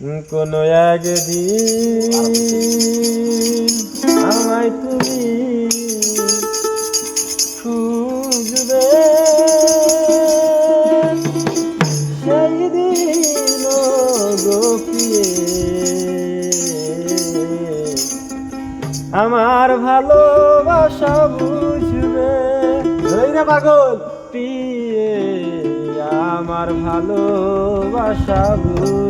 কোনো একদিন আমায় তুমি খুঁজবে। সেই দিন গোপিয়ে আমার ভালোবাসা বুঝবে। ওই রে পাগল। পিয়ে আমার ভালোবাসা বুঝবে।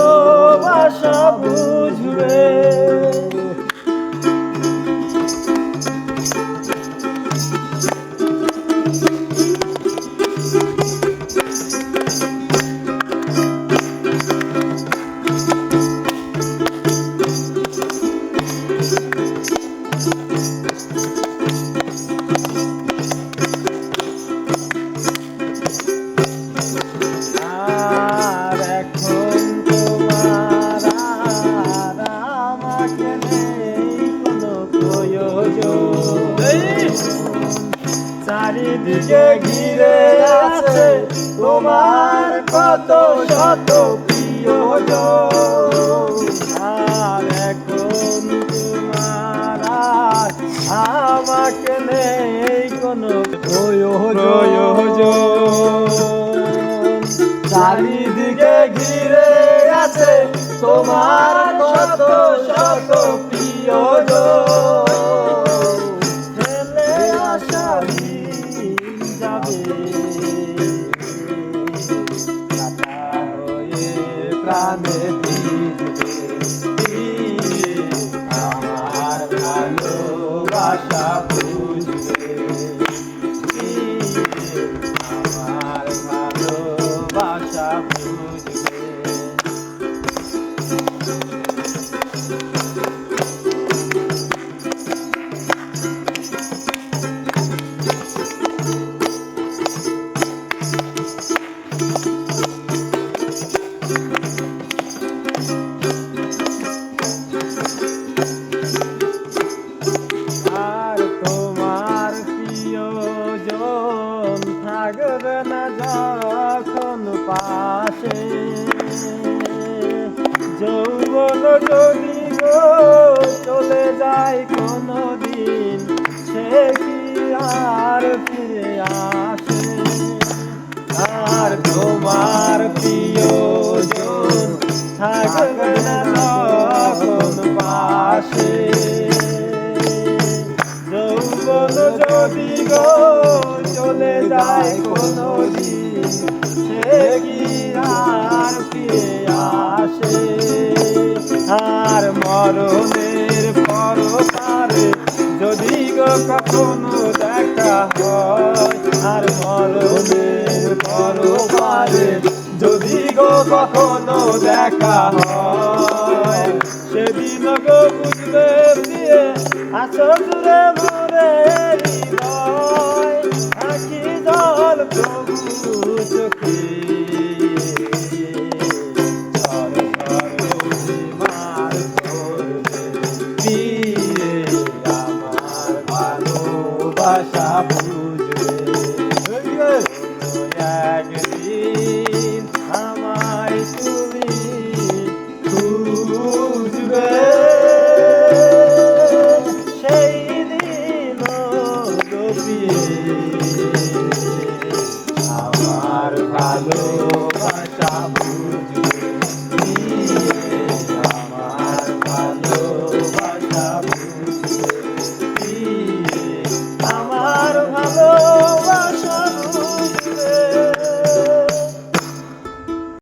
চারিদিকে ঘিরে আছে তোমার কত শত প্রিয়জন। আর এখন তোমার আর আমাকে নেই কোনো চারিদিকে ঘিরে আছে তোমার কত শত প্রিয়জন। থাকবে না যখন পাশে। যৌবন যদি চলে যায় কোনো দিন সে যায় কোনো দিন সে কি আর ফিরে আসে? আর মরণের পর পারে যদি গো কখনো দেখা হয় আর মরণের পর পারে যদি গো কখনো দেখা হয় সেদিন গো বুঝবে দিয়ে আসো দূরে